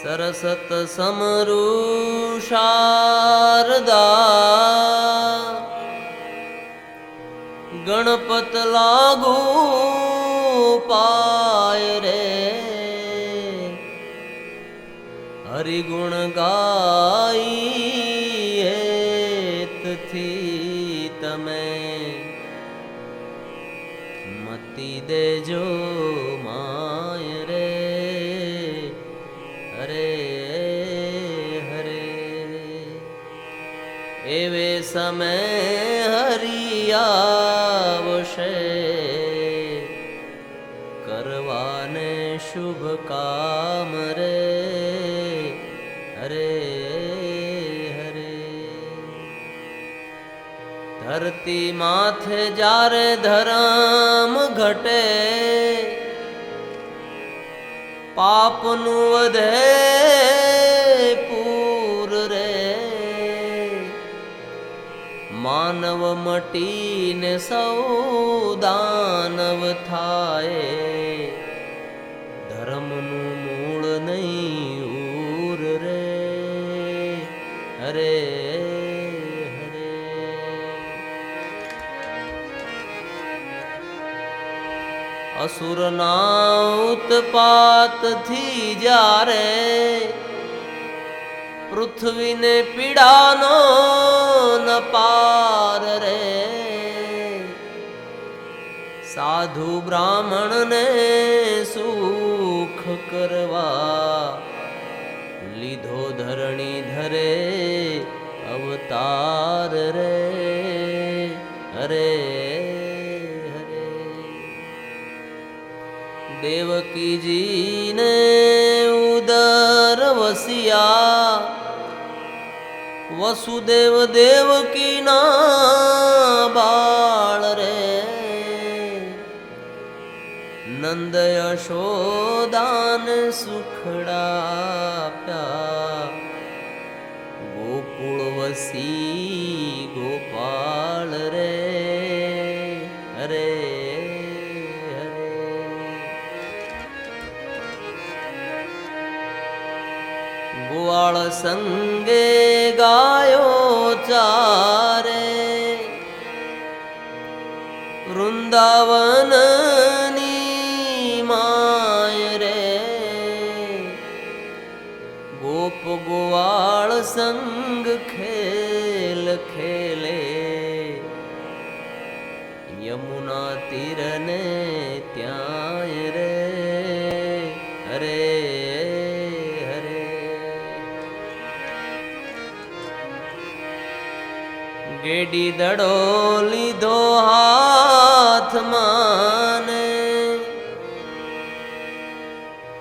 સરસત સમરુ શારદા ગણપત લાગુ હરિગુણ ગાઈ હેતથી તમે મતી દેજો માય રે હરે હરે. એવે સમય હરિયાવશે ધરતી માથે જ્યારે ધરમ ઘટે. પાપનું વધે પૂર રે. માનવ મટીને સૌ દાનવ થાય. ધર્મનું મૂળ નહીં ઉર રે. હરે અસુરના ઉત્પાતથી જ્યારે પૃથ્વીને પીડાનો ન પાર રે. સાધુ બ્રાહ્મણને સુખ કરવા લીધો ધરણી ધરે અવતાર રે. હરે દેવકીજીને ઉદર વસિયા. વસુદેવ દેવકીના બાળ રે. નંદ યશોદાન સુખડાપ્યા. ગોકુળ વસી ગોપાલ રે. હરે ગોવાળ સંગે ગાયો ચારે. વૃંદાવનની માય ગોપ ગોવાળ સંગ ખેલ ખેલે. યમુના તીરને ત્યાંય ગેડી દડો લીધો હાથમાં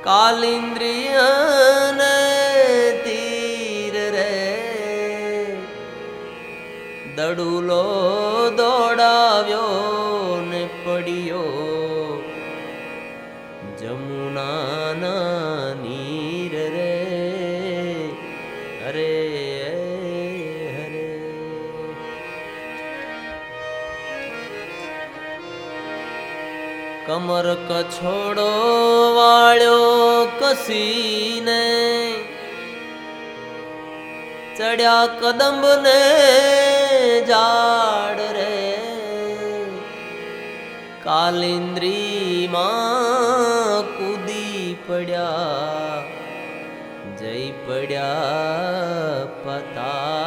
કાલિન્દ્રિયને તીર રે. દડુલો દોડાવ્યો ને પડ્યો. જમુનાના નીર રે. હરે કમર કછોડો વાળ્યો કસીને. ચડ્યા કદંબ ને જાડ રે. કાલિન્દ્રીમાં કૂદી પડ્યા, જઈ પડ્યા પતાળ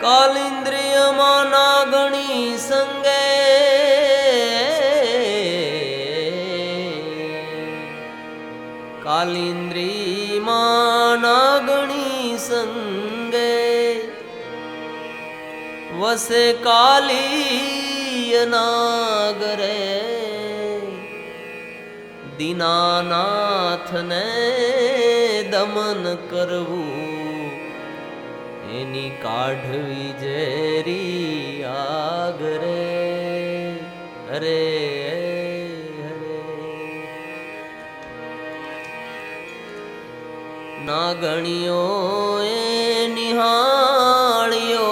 કાલિન્દ્રિયમાં નાગણી સંગે. કાલિન્દ્રીમાં નાગણી સંગે. વસે કાલી નાગરે દિનાનાથને દમન કરવું. એની કાઢવી ઝેરી આગરે રે. હરે નાગણીઓ એ નિહાળ્યો.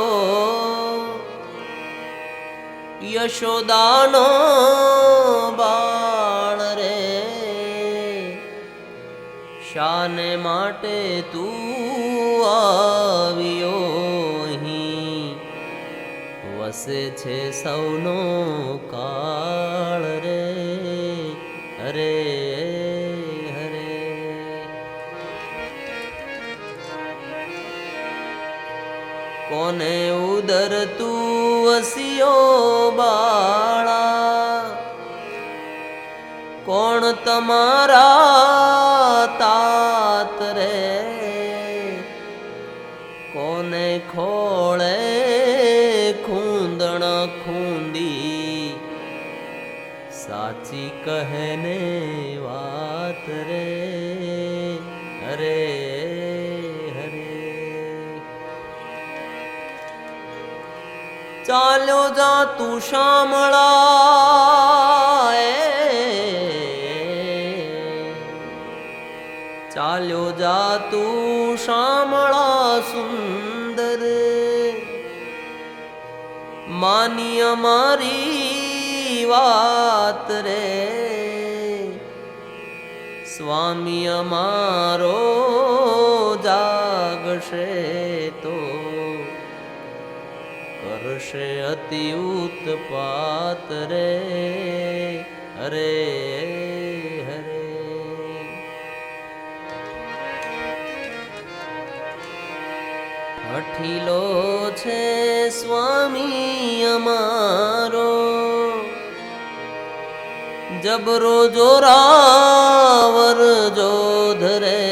યશોદાનો બાળ રે. શાને માટે તું આવ્યો અહીં. વસે છે સૌનો કાળ રે, હરે કોને ઉદર તું વસ્યો બાળા? કોણ તમારા કહેને વાત રે હરે ચાલ્યો જા તું શામળા. ચાલ્યો જા તું શામળા સુંદર માની અમારી વાત રે. સ્વામી અમારો જાગશે તો કરશે અતિ ઉત્પાત રે. હરે અઠીલો છે સ્વામી અમારો. જબરો જોરાવર જોધરે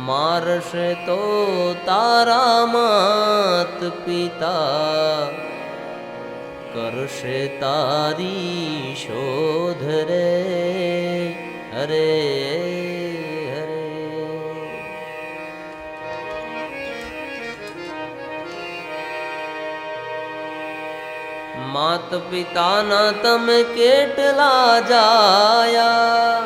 મારશે તો તારા માત પિતા કરશે તારી શોધ રે. માત પિતાના તમે કેટલા જાયા?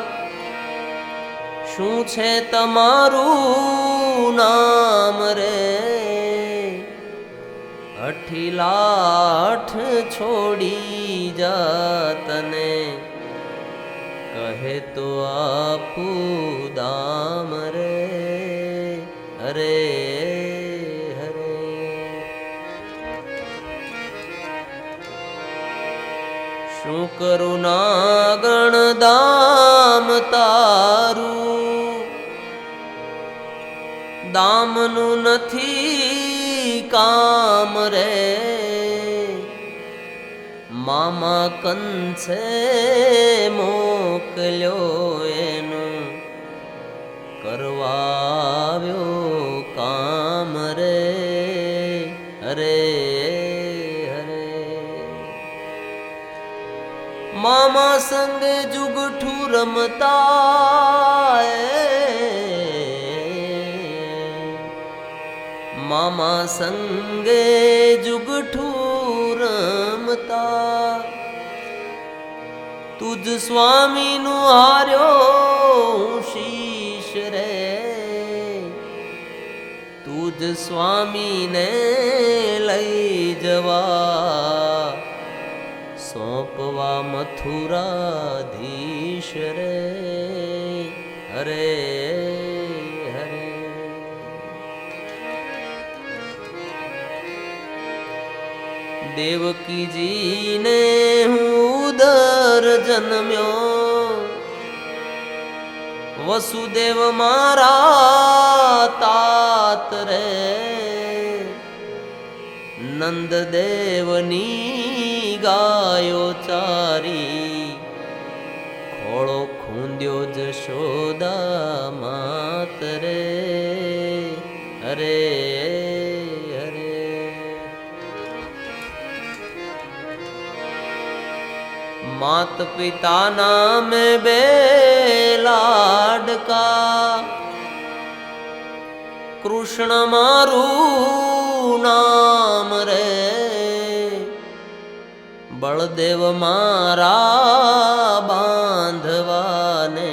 શું છે તમારું નામ રે? અઠીલાઠ છોડી જા તને કહે તો આપું દામ રે. શું કરું નાગણ દામ તારું? દામનું નથી કામ રે. મામા કંસે મોકલ્યો એનું કરવાવ્યો મામા સંગે જુગઠું રમતા મામા સંગે જુગઠું રમતા. તુજ સ્વામીનું હાર્યો શીશ રે. તુજ સ્વામીને લઈ જવા સોંપવા મથુરાધીશ રે. હરે હરે. દેવકીજીને હું દર જન્મ્યો. વસુદેવ મારા તાત રે. નંદદેવની ગાયો ચારી. ખોળો ખૂંદ્યો જશોદા માત રે. હરે માત પિતા નામ બે લાડકા. કૃષ્ણ મારું નામ રે. બળદેવ મારા બાંધવાને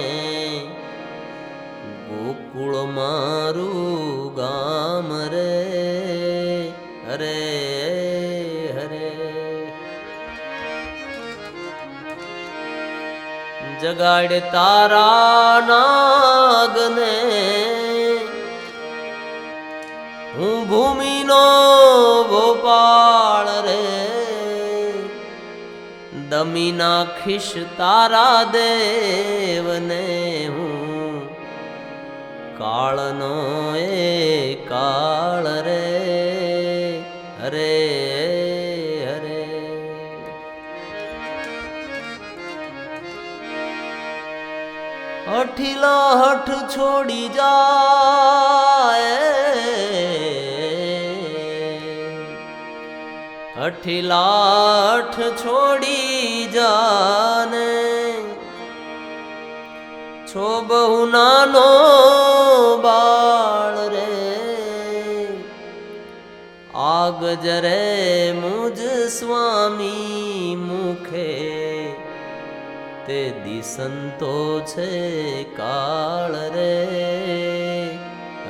ગોકુળ મારું ગામ રે, હરે હરે. જગાડ તારા નાગને, હું ભૂમિનો ગોપાળ રે. દમી નાખીશ તારા દેવને હું. કાળનો એ કાળ રે અરે હરે. અઠીલા હઠ છોડી જાય. અઠીલા હઠ છોડી જાને. છો બહુ નાનો બાળ રે. આગ જરે મુજ સ્વામી મુખે. તે દિસંતો છે કાળ રે.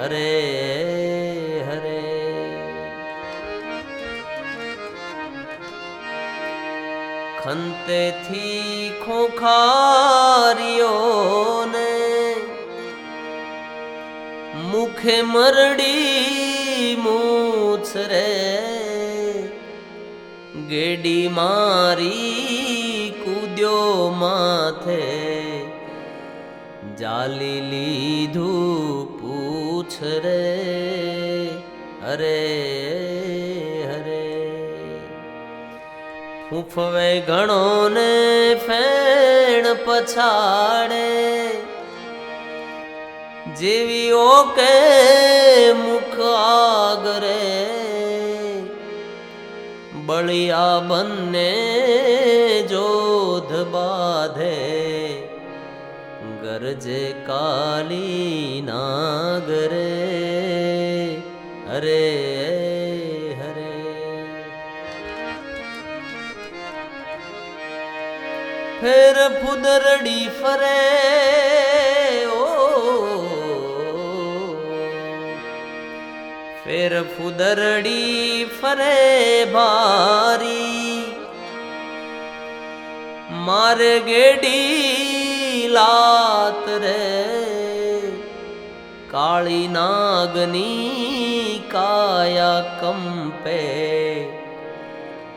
હરે ખંતેથી ખોખારીઓને મુખે મરડી મૂછ રે, ગેડી મારી કૂદ્યો માથે, જાલી લીધું પૂછ રે હરે ફૂફવે ઘણો ને ફેણ પછાડે. જેવી ઓકે મુખ આગરે. બળિયા બંને જોધ બાધે. ગરજે કાલી નાગરે. હરે ફેર ફુદરડી ફરે ફેર ફુદરડી ફરે ભારી મારે ગેડી લાત રે. કાળી નાગની કાયા કંપે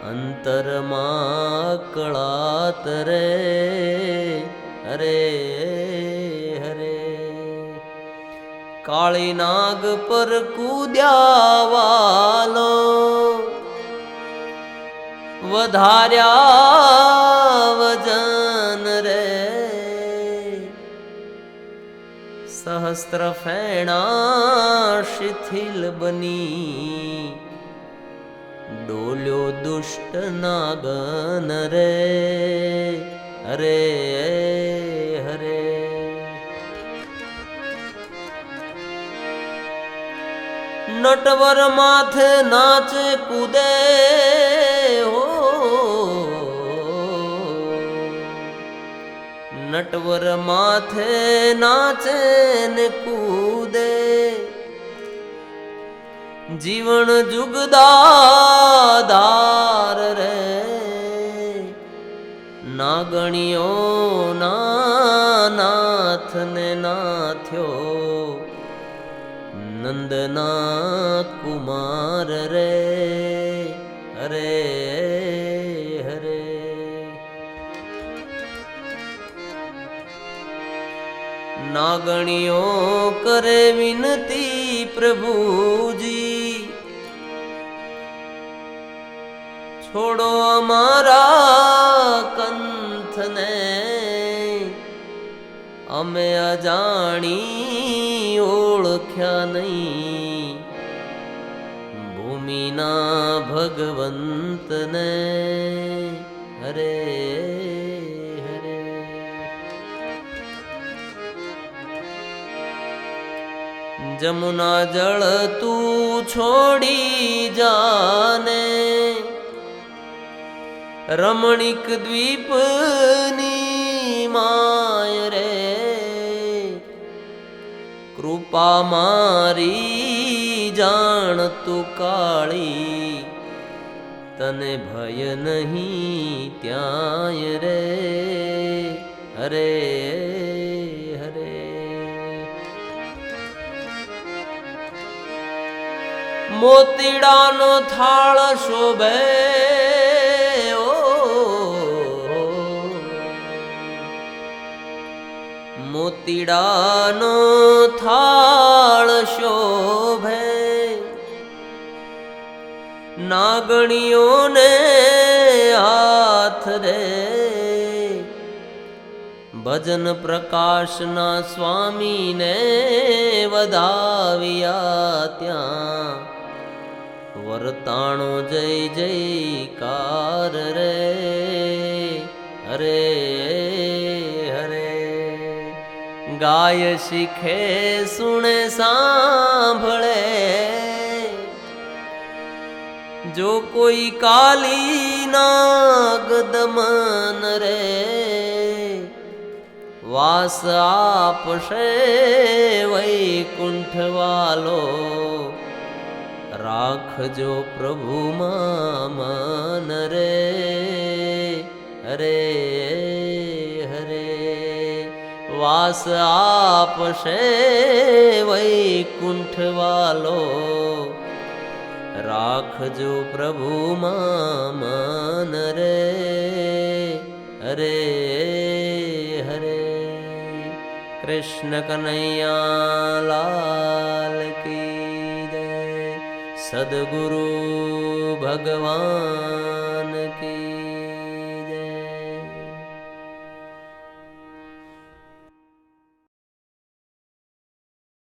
અંતરમાં કળાત રે. હરે હરે. કાળી નાગ પર કૂદ્યા વાલો વધાર્યા વજન રે. સહસ્ત્ર ફેણા શિથિલ બની. દુષ્ટ નાગન રે હરે હરે નટવર માથે નાચે કૂદે હો નટવર માથે નાચે ને કૂદે જીવન જુગદાધાર રે. નાગણીઓ ના નાથ ને નાથ્યો નંદના કુમાર રે. હરે હરે. નાગણીઓ કરે વિનતી પ્રભુજી છોડો મારા કંથને. અમે અજાણી ઓળખ્યા નહીં. ભૂમિના ભગવંતને. હરે હરે. જમુના જળ તું છોડી જાને. રમણીક દ્વીપની માય રે. કૃપા મારી જાણ તું કાળી, તને ભય નહીં ત્યાંય રે. હરે હરે. મોતીડાનો થાળ શોભે. મોતીડાનો થાળ શોભે. નાગણીઓને હાથ રે ભજન પ્રકાશના સ્વામીને વધાવ્યા ત્યાં. વર્તાણો જય જયકાર રે. હરે ગાય શીખે, સુણે, સાંભળે. જો કોઈ કાલી નાગ દમન રે, વાસ આપશે વૈકુંઠ વાલો. રાખજો પ્રભુ મન રે હરે વાસ આપશે વૈકુંઠ વાલો. રાખજો પ્રભુ મન રે, હરે હરે. કૃષ્ણ કનૈયા લાલ કી દે સદગુરુ ભગવાન